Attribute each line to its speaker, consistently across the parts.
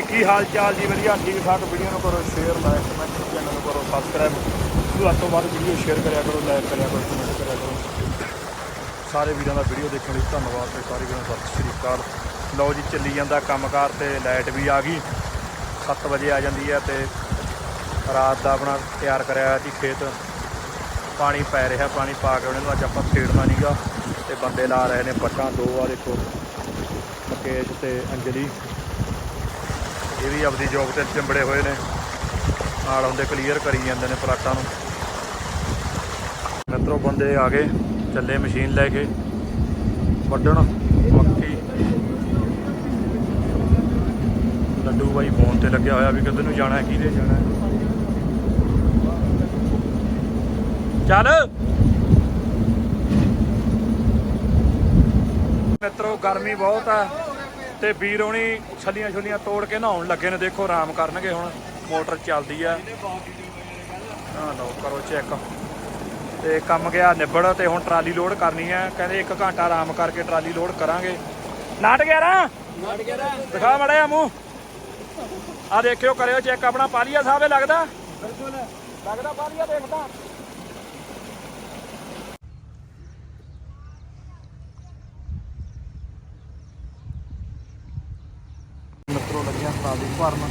Speaker 1: ਕੀ ਹਾਲ ਚਾਲ ਜੀ? ਵਧੀਆ, ਠੀਕ ਠਾਕ। ਵੀਡੀਓ ਨੂੰ ਕਰੋ ਸ਼ੇਅਰ ਲਾਈਕ ਕਮੈਂਟ ਚੈਨਲ ਨੂੰ ਕਰੋ ਸਬਸਕ੍ਰਾਈਬ ਵੱਧ ਤੋਂ ਵੱਧ ਵੀਡੀਓ ਸ਼ੇਅਰ ਕਰਿਆ ਕਰੋ ਲਾਈਕ ਕਰਿਆ ਕਰੋ ਕਮੈਂਟ ਕਰਿਆ ਕਰੋ। ਸਾਰੇ ਵੀਰਾਂ ਦਾ ਵੀਡੀਓ ਦੇਖਣ ਲਈ ਧੰਨਵਾਦ ਤੇ ਸਾਰੇ ਵੀਰਾਂ ਨੂੰ ਸਤਿ ਸ਼੍ਰੀ ਅਕਾਲ। ਲਓ ਜੀ, ਚੱਲੀ ਜਾਂਦਾ ਕੰਮਕਾਰ ਤੇ ਲਾਈਟ ਵੀ ਆ ਗਈ। 7 ਵਜੇ ਆ ਜਾਂਦੀ ਹੈ ਤੇ ਰਾਤ ਦਾ ਆਪਣਾ ਤਿਆਰ ਕਰਿਆ ਹੋਇਆ ਸੀ ਖੇਤ। ਪਾਣੀ ਪੈ ਰਿਹਾ, ਪਾਣੀ ਪਾ ਕੇ ਉਹਨਾਂ ਨੂੰ ਅੱਜ ਆਪਾਂ ਖੇਡਣਾ ਨਹੀਂਗਾ ਤੇ ਬੰਦੇ ਲਾ ਰਹੇ ਨੇ ਪੱਟਾਂ, ਦੋ ਆ ਦੇਖੋ। ਮੁਕੇਸ਼ ਤੇ ਅੰਜਲੀ। ਇਹ ਵੀ ਆਪਦੀ ਜੋਬ ਤੇ ਚਿੰਬੜੇ ਹੋਏ ਨੇ। ਨਾਲ ਹੁੰਦੇ ਕਲੀਅਰ ਕਰੀ ਜਾਂਦੇ ਨੇ ਪਲਾਟਾਂ ਨੂੰ। ਮਿੱਤਰੋ, ਬੰਦੇ ਆ ਗਏ, ਚੱਲੇ ਮਸ਼ੀਨ ਲੈ ਕੇ। ਵੱਢਣ, ਮੱਕੀ। ਲੱਡੂ ਬਾਈ ਫੋਨ ਤੇ ਲੱਗਿਆ ਹੋਇਆ ਵੀ ਕਿੱਧਰ ਨੂੰ ਜਾਣਾ ਕਿਹਦੇ ਜਾਣਾ ਚੱਲ। ਮਿੱਤਰੋ, ਗਰਮੀ ਬਹੁਤ ਆ। ਤੇ ਵੀਰ ਹੋਣੀ ਛੱਲੀਆਂ ਛੁੱਲੀਆਂ ਤੋੜ ਕੇ ਨਹਾਉਣ ਲੱਗੇ ਨੇ। ਦੇਖੋ ਆਰਾਮ ਕਰਨਗੇ ਹੁਣ। ਮੋਟਰ ਚੱਲਦੀ ਆ। ਹਾਂ ਲਓ ਕਰੋ ਚੈੱਕ ਤੇ ਕੰਮ ਗਿਆ ਨਿਬੜ ਤੇ ਹੁਣ ਟਰਾਲੀ ਲੋਡ ਕਰਨੀ ਆ। ਕਹਿੰਦੇ 1 ਘੰਟਾ ਆਰਾਮ ਕਰਕੇ ਟਰਾਲੀ ਲੋਡ ਕਰਾਂਗੇ। ਨਾਟ ਗਿਆ ਰਾ
Speaker 2: ਨਾਟ ਗਿਆ ਰਾ
Speaker 1: ਦਿਖਾ ਮੜਿਆ ਮੂੰਹ। ਆ ਦੇਖਿਓ ਕਰਿਓ ਚੈੱਕ ਆਪਣਾ ਪਾਲੀਆ ਸਾਹਿਬ ਲੱਗਦਾ?
Speaker 2: ਬਿਲਕੁਲ।
Speaker 1: ਲੱਗਦਾ ਪਾਲੀਆ ਦੇਖਦਾ। ਲੱਗਿਆ ਟਰਾਲੀ ਭਰਨ।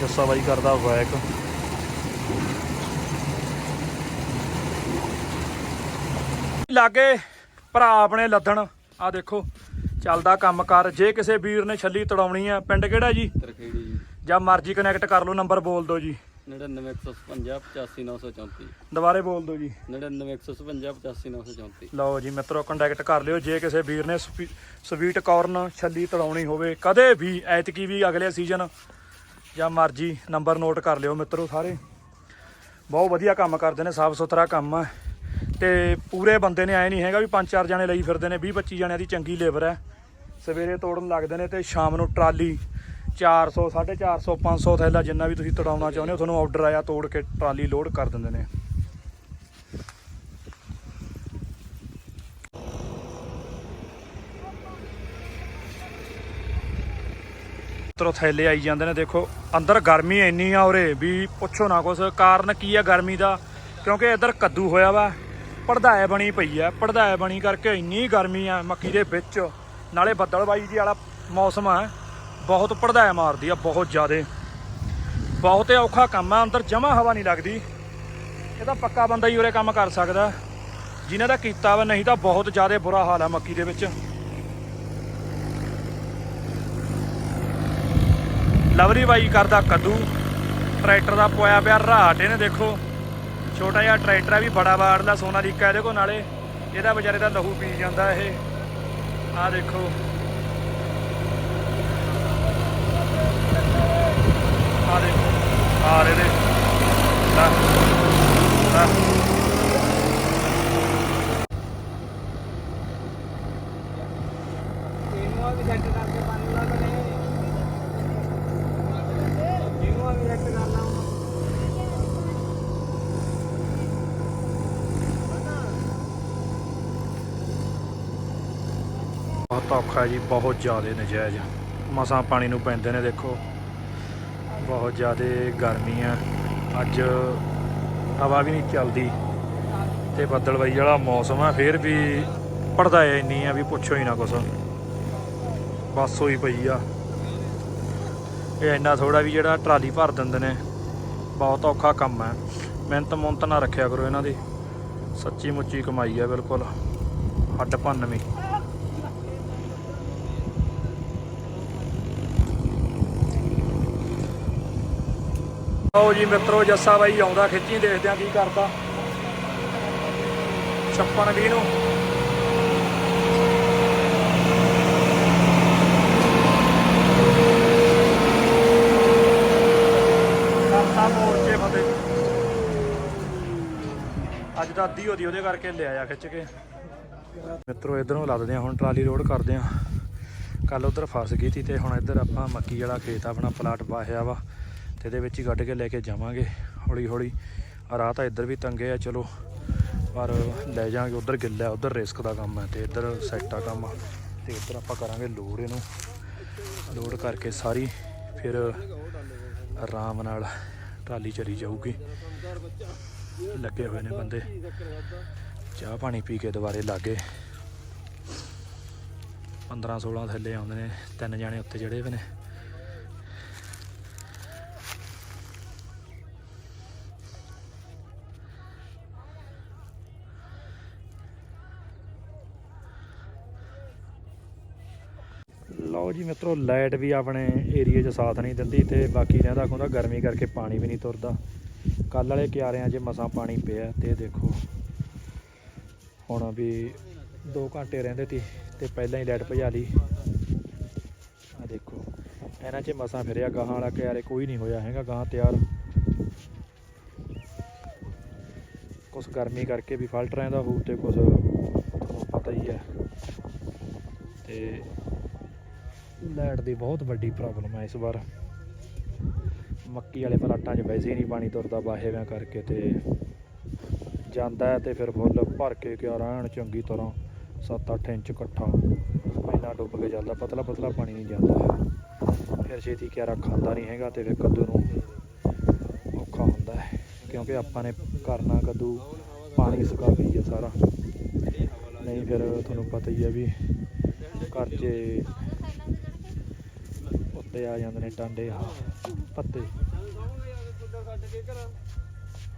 Speaker 1: ਜੱਸਾ ਬਾਈ ਕਰਦਾ ਵੈਕ। ਲਾਗੇ ਭਰਾ ਆਪਣੇ ਲੱਦਣ। ਆ ਦੇਖੋ ਚੱਲਦਾ ਕੰਮ ਕਰ। ਜੇ ਕਿਸੇ ਵੀਰ ਨੇ ਛੱਲੀ ਤੜਾਉਣੀ ਆ ਪਿੰਡ ਕਿਹੜਾ ਜੀ?
Speaker 2: ਤਰਖੇੜੀ ਜੀ।
Speaker 1: ਜਾਂ ਮਰਜ਼ੀ ਕਨੈਕਟ ਕਰ ਲਓ ਨੰਬਰ ਬੋਲ ਦਿਓ ਜੀ।
Speaker 2: 99155 85934
Speaker 1: ਦੁਬਾਰੇ ਬੋਲ ਦਿਓ ਜੀ।
Speaker 2: 99155 85934
Speaker 1: ਲਓ ਜੀ ਮਿੱਤਰੋ ਕੰਟੈਕਟ ਕਰ ਲਿਓ। ਜੇ ਕਿਸੇ ਵੀਰ ਨੇ ਸਵੀਟ ਕਾਰਨ ਛੱਲੀ ਤੜਾਉਣੀ ਹੋਵੇ ਕਦੇ ਵੀ ਐਤਕੀ ਵੀ ਅਗਲੇ ਸੀਜ਼ਨ ਜਾਂ ਮਰਜ਼ੀ ਨੰਬਰ ਨੋਟ ਕਰ ਲਿਓ ਮਿੱਤਰੋ ਸਾਰੇ। ਬਹੁਤ ਵਧੀਆ ਕੰਮ ਕਰਦੇ ਨੇ ਸਾਫ਼ ਸੁਥਰਾ ਕੰਮ ਆ ਤੇ ਪੂਰੇ ਬੰਦੇ ਨੇ ਐ ਨਹੀਂ ਹੈਗਾ ਵੀ ਪੰਜ ਚਾਰ ਜਣੇ ਲਈ ਫਿਰਦੇ ਨੇ 20 25 ਜਣਿਆਂ ਦੀ ਚੰਗੀ ਲੇਬਰ ਹੈ। ਸਵੇਰੇ ਤੋੜਨ ਲੱਗਦੇ ਨੇ ਤੇ ਸ਼ਾਮ ਨੂੰ ਟਰਾਲੀ 400 450 500 ਥੈਲਾ ਜਿੰਨਾ ਵੀ ਤੁਸੀਂ ਤੜਾਉਣਾ ਚਾਹੁੰਦੇ ਹੋ, ਤੁਹਾਨੂੰ ਆਰਡਰ ਆਇਆ ਤੋੜ ਕੇ ਟਰਾਲੀ ਲੋਡ ਕਰ ਦਿੰਦੇ ਨੇ। ਤਰੋ ਥੈਲੇ ਆਈ ਜਾਂਦੇ ਨੇ, ਦੇਖੋ, ਅੰਦਰ ਗਰਮੀ ਇੰਨੀ ਆ ਉਰੇ, ਵੀ ਪੁੱਛੋ ਨਾ ਕੁਛ, ਕਾਰਨ ਕੀ ਆ ਗਰਮੀ ਦਾ? ਕਿਉਂਕਿ ਇੱਧਰ ਕੱਦੂ ਹੋਇਆ ਵਾ ਪੜਦਾਏ ਬਣੀ ਪਈ ਆ ਪੜਦਾਏ ਬਣੀ ਕਰਕੇ ਇੰਨੀ ਗਰਮੀ ਆ ਮੱਕੀ ਦੇ ਵਿੱਚ। ਨਾਲੇ ਬੱਦਲਬਾਈ ਜੀ ਵਾਲਾ ਮੌਸਮ ਆ। ਬਹੁਤ ਪੜਦਾਏ ਮਾਰਦੀ ਆ, ਬਹੁਤ ਜ਼ਿਆਦੇ। ਬਹੁਤ ਔਖਾ ਕੰਮ ਆ, ਅੰਦਰ ਜਮਾ ਹਵਾ ਨਹੀਂ ਲੱਗਦੀ। ਇਹ ਤਾਂ ਪੱਕਾ ਬੰਦਾ ਹੀ ਉਰੇ ਕੰਮ ਕਰ ਸਕਦਾ। ਜਿਨ੍ਹਾਂ ਦਾ ਕੀਤਾ ਵਾ, ਨਹੀਂ ਤਾਂ ਬਹੁਤ ਜ਼ਿਆਦਾ ਬੁਰਾ ਹਾਲ ਆ ਮੱਕੀ ਦੇ ਵਿੱਚ। ਲਵਰੀ ਬਾਈ ਕਰਦਾ ਕੱਦੂ। ਟਰੈਕਟਰ ਦਾ ਪੋਇਆ ਪਿਆ ਰਾਟ ਇਹਨੇ ਦੇਖੋ। ਛੋਟਾ ਜਿਹਾ ਟਰੈਕਟਰ ਆ ਵੀ ਬੜਾ ਵਾੜਦਾ ਸੋਨਾਲੀਕਾ, ਇਹਦੇ ਕੋਲ ਨਾਲੇ। ਇਹਦਾ ਵਿਚਾਰੇ ਦਾ ਲਹੂ ਪੀ ਜਾਂਦਾ ਇਹ। ਆਹ ਦੇਖੋ। ਆਹ ਦੇਖੋ ਆਹ ਰੇ ਦੇ ਲੈ ਲੈ।
Speaker 2: ਇਹਨੂੰ ਵੀ ਸੈੱਟ ਕਰਕੇ ਬੰਨ ਲਾ ਬਣੇ ਇਹਨੂੰ ਵੀ ਸੈੱਟ ਕਰ ਲਾ
Speaker 1: ਬਹੁਤ ਔਖਾ ਜੀ ਬਹੁਤ ਜ਼ਿਆਦਾ ਨਜਾਇਜ਼ ਮਸਾਂ ਪਾਣੀ ਨੂੰ ਪੈਂਦੇ ਨੇ ਦੇਖੋ। ਬਹੁਤ ਜ਼ਿਆਦਾ ਗਰਮੀ ਆ। ਅੱਜ ਹਵਾ ਵੀ ਨਹੀਂ ਚੱਲਦੀ ਤੇ ਬੱਦਲਵਾਈ ਵਾਲਾ ਮੌਸਮ ਆ। ਫੇਰ ਵੀ ਪੜਦਾ ਐ ਇੰਨੀ ਆ ਵੀ ਪੁੱਛੋ ਹੀ ਨਾ ਕੁਛ। ਬਸ ਹੋਈ ਪਈ ਆ। ਇਹ ਇੰਨਾ ਥੋੜਾ ਵੀ ਜਿਹੜਾ ਟਰਾਲੀ ਭਰ ਦਿੰਦੇ ਨੇ, ਬਹੁਤ ਔਖਾ ਕੰਮ ਹੈ ਮਿਹਨਤ ਮੁੰਤ ਨਾ ਰੱਖਿਆ ਕਰੋ ਇਹਨਾਂ ਦੀ। ਸੱਚੀ ਮੁੱਚੀ ਕਮਾਈ ਆ ਬਿਲਕੁਲ। ਹੱਡ ਭੰਨਵੀਂ ਆਓ ਜੀ ਮਿੱਤਰੋ ਜੱਸਾ ਬਾਈ ਆਉਂਦਾ, ਖਿੱਚੀ ਦੇਖਦੇ ਆ ਕੀ ਕਰਦਾ। ਛੱਪਨ ਵੀਹ ਨੂੰ। ਕਰਤਾ ਮੋਰਚੇ ਫਤਿਹ ਅੱਜ ਦਾ ਅੱਧੀ ਉਹਦੀ ਉਹਦੇ ਕਰਕੇ ਲਿਆਇਆ ਖਿੱਚ ਕੇ। ਮਿੱਤਰੋ ਇਧਰੋਂ ਲੱਦਦੇ ਆ ਹੁਣ ਟਰਾਲੀ ਲੋਡ ਕਰਦੇ ਆ ਕੱਲ ਉਧਰ ਫਸ ਗਈ ਸੀ ਤੇ ਹੁਣ ਇੱਧਰ ਆਪਾਂ ਮੱਕੀ ਵਾਲਾ ਖੇਤ ਆਪਣਾ ਪਲਾਟ ਵਾਹਿਆ ਵਾ। ਇਹਦੇ ਵਿੱਚ ਹੀ ਕੱਢ ਕੇ ਲੈ ਕੇ ਜਾਵਾਂਗੇ ਹੌਲੀ ਹੌਲੀ ਆ ਰਾਹ ਤਾਂ ਇੱਧਰ ਵੀ ਤੰਗੇ ਆ, ਚਲੋ। ਪਰ ਲੈ ਜਾਾਂਗੇ ਉਧਰ ਗਿੱਲਾ ਉਧਰ ਰਿਸਕ ਦਾ ਕੰਮ ਹੈ ਤੇ ਇੱਧਰ ਸੈੱਟ ਆ ਕੰਮ ਤੇ ਇੱਧਰ ਆਪਾਂ ਕਰਾਂਗੇ ਲੋਡ ਇਹਨੂੰ। ਲੋਡ ਕਰਕੇ ਸਾਰੀ, ਫਿਰ ਆਰਾਮ ਨਾਲ ਟਰਾਲੀ ਚਲੀ ਜਾਊਗੀ। ਲੱਗੇ ਹੋਏ ਨੇ ਬੰਦੇ। ਚਾਹ ਪਾਣੀ ਪੀ ਕੇ ਦੁਬਾਰੇ ਲਾਗੇ। 15 16 ਥੱਲੇ ਆਉਂਦੇ ਨੇ, ਤਿੰਨ ਜਾਣੇ ਉੱਤੇ ਜਿਹੜੇ ਹੋਏ ਨੇ ਲਓ ਜੀ ਮਿੱਤਰੋ ਲਾਈਟ ਵੀ ਆਪਣੇ ਏਰੀਏ 'ਚ ਸਾਥ ਨਹੀਂ ਦਿੰਦੀ ਤੇ ਬਾਕੀ ਰਹਿੰਦਾ ਖੁੰਦਾ ਗਰਮੀ ਕਰਕੇ ਪਾਣੀ ਵੀ ਨਹੀਂ ਤੁਰਦਾ। ਕੱਲ ਵਾਲੇ ਕਿਆਰਿਆਂ 'ਚ ਮਸਾਂ ਪਾਣੀ ਪਿਆ ਤੇ ਦੇਖੋ, ਹੁਣ ਵੀ 2 ਘੰਟੇ ਰਹਿੰਦੇ ਤੀ ਤੇ ਪਹਿਲਾਂ ਹੀ ਲਾਈਟ ਭਜਾ ਲਈ। ਆ ਦੇਖੋ, ਇਹਨਾਂ 'ਚ ਮਸਾਂ ਫਿਰਿਆ, ਗਾਹਾਂ ਵਾਲਾ ਕਿਆਰੇ ਕੋਈ ਨਹੀਂ ਹੋਇਆ ਹੈਗਾ, ਗਾਹਾਂ ਤਿਆਰ। ਕੁਛ ਗਰਮੀ ਕਰਕੇ ਵੀ ਫਲਟ ਰਹਿੰਦਾ ਹੋਊ ਤੇ ਕੁਛ, ਤੁਹਾਨੂੰ ਪਤਾ ਹੀ ਹੈ। ਤੇ ਲਾਈਟ ਦੀ ਬਹੁਤ ਵੱਡੀ ਪ੍ਰੋਬਲਮ ਹੈ ਇਸ ਵਾਰ। ਮੱਕੀ ਵਾਲੇ ਪਲਾਟਾਂ 'ਚ ਵੈਸੇ ਹੀ ਨਹੀਂ ਪਾਣੀ ਤੁਰਦਾ ਬਾਹੇਵਿਆਂ ਕਰਕੇ ਤੇ ਜਾਂਦਾ ਹੈ ਤੇ ਫਿਰ ਫੁੱਲ ਭਰ ਕੇ ਕਿਆ ਰਹਿਣ ਚੰਗੀ ਤਰ੍ਹਾਂ 7-8 ਇੰਚ ਇਕੱਠਾ ਇੰਨਾ ਡੁੱਬ ਕੇ ਜਾਂਦਾ, ਪਤਲਾ ਪਤਲਾ ਪਾਣੀ ਨਹੀਂ ਜਾਂਦਾ ਫਿਰ ਛੇਤੀ ਕਿਆਰਾ ਖਾਂਦਾ ਨਹੀਂ ਹੈਗਾ ਤੇ ਫਿਰ ਕੱਦੂ ਨੂੰ ਔਖਾ ਹੁੰਦਾ ਹੈ, ਕਿਉਂਕਿ ਆਪਾਂ ਨੇ ਕਰਨਾ ਕੱਦੂ, ਪਾਣੀ ਸੁਕਾ ਗਈ ਹੈ ਸਾਰਾ। ਨਹੀਂ ਫਿਰ ਤੁਹਾਨੂੰ ਪਤਾ ਹੀ ਹੈ ਵੀ ਘਰ ਉੱਤੇ ਆ ਜਾਂਦੇ ਨੇ ਟਾਂਡੇ ਆ ਪੱਤੇ।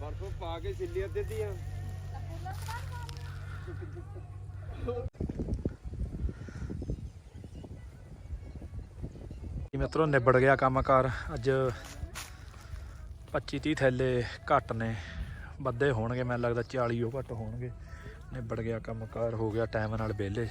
Speaker 2: ਬਰਫ ਪਾ ਕੇ ਛਿੱਲੀ ਅੱਧੇ ਦੀਆਂ
Speaker 1: ਜੀ ਮਿੱਤਰੋ ਨਿਬੜ ਗਿਆ ਕੰਮਕਾਰ। ਅੱਜ 25 30 ਥੈਲੇ ਘੱਟ ਨੇ। ਵੱਧੇ ਹੋਣਗੇ ਮੈਨੂੰ ਲੱਗਦਾ 40 ਉਹ ਘੱਟ ਹੋਣਗੇ। ਨਿਬੜ ਗਿਆ ਕੰਮਕਾਰ ਹੋ ਗਿਆ ਟਾਈਮ ਨਾਲ ਵਿਹਲੇ।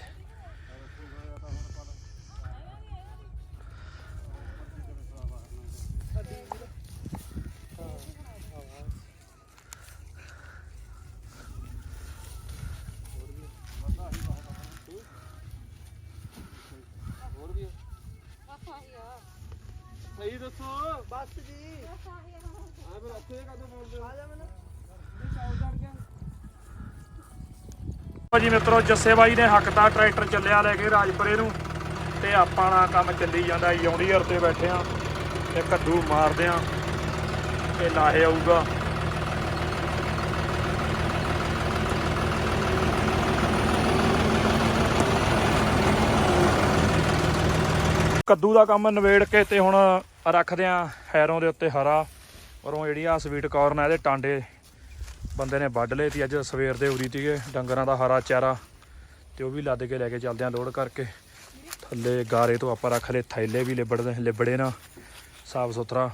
Speaker 2: ਸਹੀ ਦੱਸੋ। ਬਸ ਜੀ। ਆ ਫਿਰ ਉੱਥੇ ਕਦੋਂ ਬੋਲਦੇ ਆ ਜਾ ਮੈਨੂੰ। ਚਾਉ ਚੜ ਗਿਆ
Speaker 1: ਲਓ ਜੀ ਮਿੱਤਰੋ ਜੱਸੇ ਬਾਈ ਨੇ ਹੱਕਦਾ ਟਰੈਕਟਰ ਚੱਲਿਆ ਲੈ ਕੇ ਰਾਜਪੁਰੇ ਨੂੰ ਤੇ ਆਪਾਂ ਨਾਲ ਕੰਮ ਚੱਲੀ ਜਾਂਦਾ ਯੂਨੀਅਰ ਤੇ ਬੈਠੇ ਆ ਤੇ ਕੱਦੂ ਮਾਰਦੇ ਆ ਤੇ ਲਾਹੇ ਆਊਗਾ। ਕੱਦੂ ਦਾ ਕੰਮ ਨਵੇੜ ਕੇ ਤੇ ਹੁਣ ਰੱਖਦੇ ਆ ਹੈਰੋਂ ਦੇ ਉੱਤੇ ਹਰਾ ਪਰੋਂ ਜਿਹੜੀ ਆ ਸਵੀਟ ਕਾਰਨ ਆ, ਇਹਦੇ ਟਾਂਡੇ ਬੰਦੇ ਨੇ ਵੱਢ ਲਏ ਤੀ ਅੱਜ ਸਵੇਰ ਦੇ ਉਰੀ ਤੀਗੇ ਡੰਗਰਾਂ ਦਾ ਹਰਾ ਚਾਰਾ ਤੇ ਉਹ ਵੀ ਲੱਦ ਕੇ ਲੈ ਕੇ ਚੱਲਦੇ ਆ ਲੋਡ ਕਰਕੇ। ਥੱਲੇ ਗਾਰੇ ਤੋਂ ਆਪਾਂ ਰੱਖ ਲਏ, ਥੈਲੇ ਵੀ ਲਿਬੜਦੇ ਲਿਬੜੇ ਨਾ, ਸਾਫ਼ ਸੁਥਰਾ।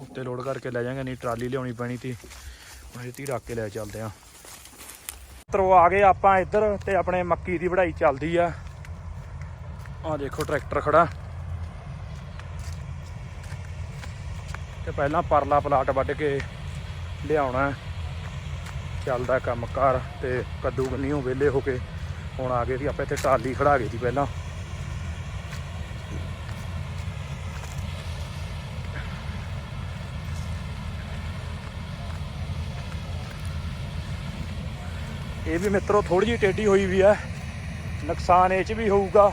Speaker 1: ਉੱਤੇ ਲੋਡ ਕਰਕੇ ਲੈ ਜਾਾਂਗੇ ਨਹੀਂ ਟਰਾਲੀ ਲਿਆਉਣੀ ਪੈਣੀ ਤੀ ਹੁਣ ਇਹ ਤੀ ਰੱਖ ਕੇ ਲੈ ਚੱਲਦੇ ਆ ਤਰੋ ਆ ਗਏ ਆਪਾਂ ਇੱਧਰ ਤੇ ਆਪਣੇ ਮੱਕੀ ਦੀ ਵਢਾਈ ਚੱਲਦੀ ਆ। ਆ ਦੇਖੋ ਟਰੈਕਟਰ ਖੜਾ। ਤੇ ਪਹਿਲਾਂ ਪਰਲਾ ਪਲਾਟ ਵੱਢ ਕੇ ਲਿਆਉਣਾ ਚੱਲਦਾ ਕੰਮ ਕਾਰ ਤੇ ਕੱਦੂ ਗੰਨੀਓ ਵਿਹਲੇ ਹੋ ਕੇ ਹੁਣ ਆ ਗਏ ਸੀ, ਆਪਾਂ ਇੱਥੇ ਟਰਾਲੀ ਖੜਾ ਗਏ ਸੀ ਪਹਿਲਾਂ। ਇਹ ਵੀ ਮਿੱਤਰੋ ਥੋੜੀ ਜਿਹੀ ਟੇਢੀ ਹੋਈ ਵੀ ਹੈ। ਨੁਕਸਾਨ ਇਹ ਚ ਵੀ ਹੋਊਗਾ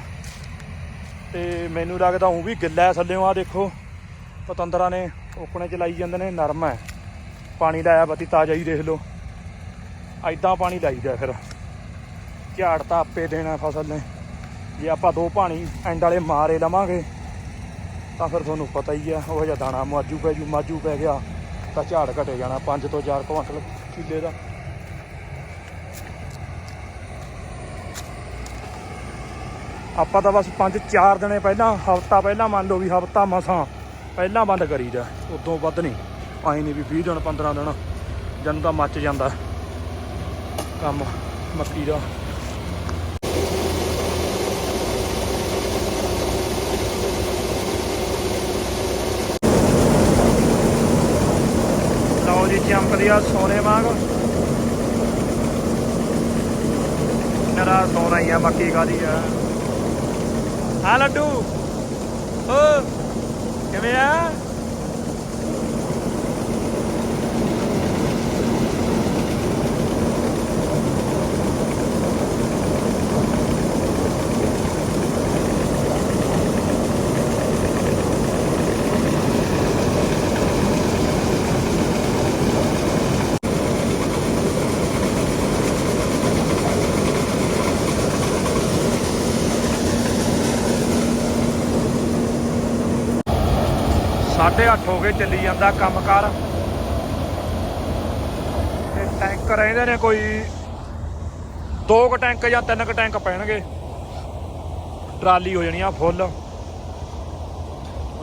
Speaker 1: ਤੇ ਮੈਨੂੰ ਲੱਗਦਾ ਉਹ ਵੀ ਗਿੱਲਾ ਹੈ ਥੱਲਿਓਂ ਆ ਦੇਖੋ। ਪਤੰਦਰਾਂ ਨੇ ਓਕਣੇ ਚ ਲਾਈ ਜਾਂਦੇ ਨੇ, ਨਰਮ ਹੈ। ਪਾਣੀ ਲਾਇਆ, ਬਾਤੀ ਤਾਜ਼ਾ ਹੀ ਦੇਖ ਲਓ। ਐਦਾਂ ਪਾਣੀ ਲਾਈਦਾ ਫਿਰ। ਝਾੜ ਤਾਂ ਆਪੇ ਦੇਣਾ ਫਸਲ ਨੇ। ਜੇ ਆਪਾਂ ਦੋ ਪਾਣੀ ਐਂਡ ਵਾਲੇ ਮਾਰੇ ਲਵਾਂਗੇ, ਤਾਂ ਫਿਰ ਤੁਹਾਨੂੰ ਪਤਾ ਹੀ ਆ, ਉਹ ਜਿਹਾ ਦਾਣਾ ਮਾਜੂ ਪੈ ਜੂ ਮਾਜੂ ਪੈ ਗਿਆ, ਤਾਂ ਝਾੜ ਘਟੇ ਜਾਣਾ 5 ਤੋਂ 4 ਕੁਇੰਟਲ ਕਿੱਲੇ ਦਾ। ਆਪਾਂ ਤਾਂ ਬਸ 5-4 ਦਿਨੇ ਪਹਿਲਾਂ, ਹਫਤਾ ਪਹਿਲਾਂ ਮੰਨ ਲਓ ਵੀ ਹਫਤਾ ਮਸਾਂ ਪਹਿਲਾਂ ਬੰਦ ਕਰੀਦਾ ਉਦੋਂ ਵੱਧ ਨਹੀਂ। ਆਈ ਨਹੀਂ ਵੀ 20 ਦਿਨ 15 ਦਿਨ, ਜਨ ਤਾਂ ਮੱਚ ਜਾਂਦਾ। ਕੰਮ ਮੱਕੀ ਦਾ। ਲਓ ਜੀ ਚਮਕਦੀ ਆ ਸੋਨੇ ਵਾਂਗ। ਮੇਰਾ ਸੋਨਾ ਹੀ ਆ ਮੱਕੀ ਕਾਦੀ ਆ? ਹਾਂ ਲੱਡੂ। ਓ। ਕਿਵੇਂ ਆ? 8:30 ਹੋ ਗਏ, ਚੱਲੀ ਜਾਂਦਾ ਕੰਮ ਕਰ ਤੇ ਟੈਂਕ ਰਹਿੰਦੇ ਨੇ ਕੋਈ ਦੋ ਕੁ ਟੈਂਕ ਜਾਂ ਤਿੰਨ ਕੁ ਟੈਂਕ ਪੈਣਗੇ। ਟਰਾਲੀ ਹੋ ਜਾਣੀ ਆ ਫੁੱਲ।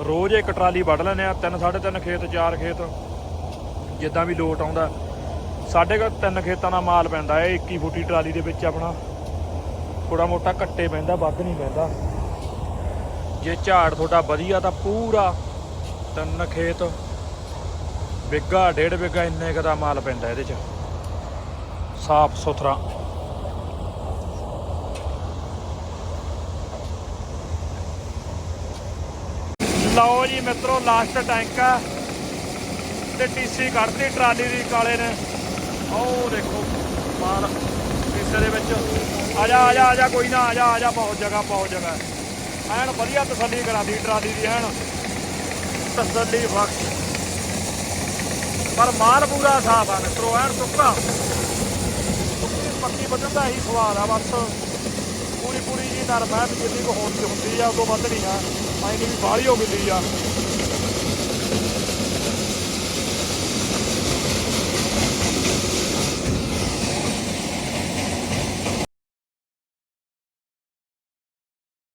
Speaker 1: ਰੋਜ਼ ਇੱਕ ਟਰਾਲੀ ਵੱਢ ਲੈਂਦੇ ਆ, ਤਿੰਨ ਸਾਢੇ ਤਿੰਨ ਖੇਤ, ਚਾਰ ਖੇਤ। ਜਿੱਦਾਂ ਵੀ ਲੋਟ ਆਉਂਦਾ ਸਾਡੇ ਕੋਲ ਤਿੰਨ ਖੇਤਾਂ ਦਾ ਮਾਲ ਪੈਂਦਾ ਹੈ 21 ਫੁੱਟੀ ਟਰਾਲੀ ਦੇ ਵਿੱਚ ਆਪਣਾ। ਥੋੜਾ ਮੋਟਾ ਕੱਟੇ ਪੈਂਦਾ, ਵੱਧ ਨਹੀਂ ਪੈਂਦਾ। ਜੇ ਝਾੜ ਤੁਹਾਡਾ ਵਧੀਆ ਤਾਂ ਪੂਰਾ ਤਿੰਨ ਖੇਤ ਬਿੱਗਾ ਡੇਢ ਬਿੱਗਾ ਇੰਨੇ ਕੁ ਦਾ ਮਾਲ ਪੈਂਦਾ ਇਹਦੇ ਚ। ਸਾਫ਼ ਸੁਥਰਾ। ਲਓ ਜੀ ਮਿੱਤਰੋ ਲਾਸਟ ਟੈਂਕ ਆ। ਤੇ ਟੀਸੀ ਕੱਢਦੀ ਟਰਾਲੀ ਦੀ, ਕਾਲੇ ਨੇ। ਆਓ ਦੇਖੋ, ਮਾਲ ਟੀਸੇ ਦੇ ਵਿੱਚ। ਆ ਜਾ ਆ ਜਾ ਆ ਜਾ, ਕੋਈ ਨਾ, ਆ ਜਾ ਆ ਜਾ, ਬਹੁਤ ਜਗ੍ਹਾ ਬਹੁਤ ਜਗ੍ਹਾ। ਐਨ ਵਧੀਆ ਤਸੱਲੀ ਕਰਾਦੀ ਟਰਾਲੀ ਦੀ, ਐਨ। ਤਸੱਲੀ ਬਖਸ਼ ਪਰ ਮਾਲ ਪੂਰਾ ਸਾਫ਼ ਆ, ਮਿੱਤਰੋ, ਐਨ ਸੁੱਕਾ। ਸੁੱਕੀ ਪੱਕੀ ਵੱਢਣ ਦਾ ਹੀ ਸਵਾਲ ਆ, ਬਸ। ਪੂਰੀ ਪੂਰੀ ਜੀ ਨਰਮ ਹੈ ਵੀ ਜਿੰਨੀ ਕੁ ਹੋਣ ਹੁੰਦੀ ਆ, ਉਦੋਂ ਵੱਧ ਨਹੀਂ ਆ। ਐਨੀ ਵੀ ਬਾਹਲੀ ਹੋ ਗਈ ਆ।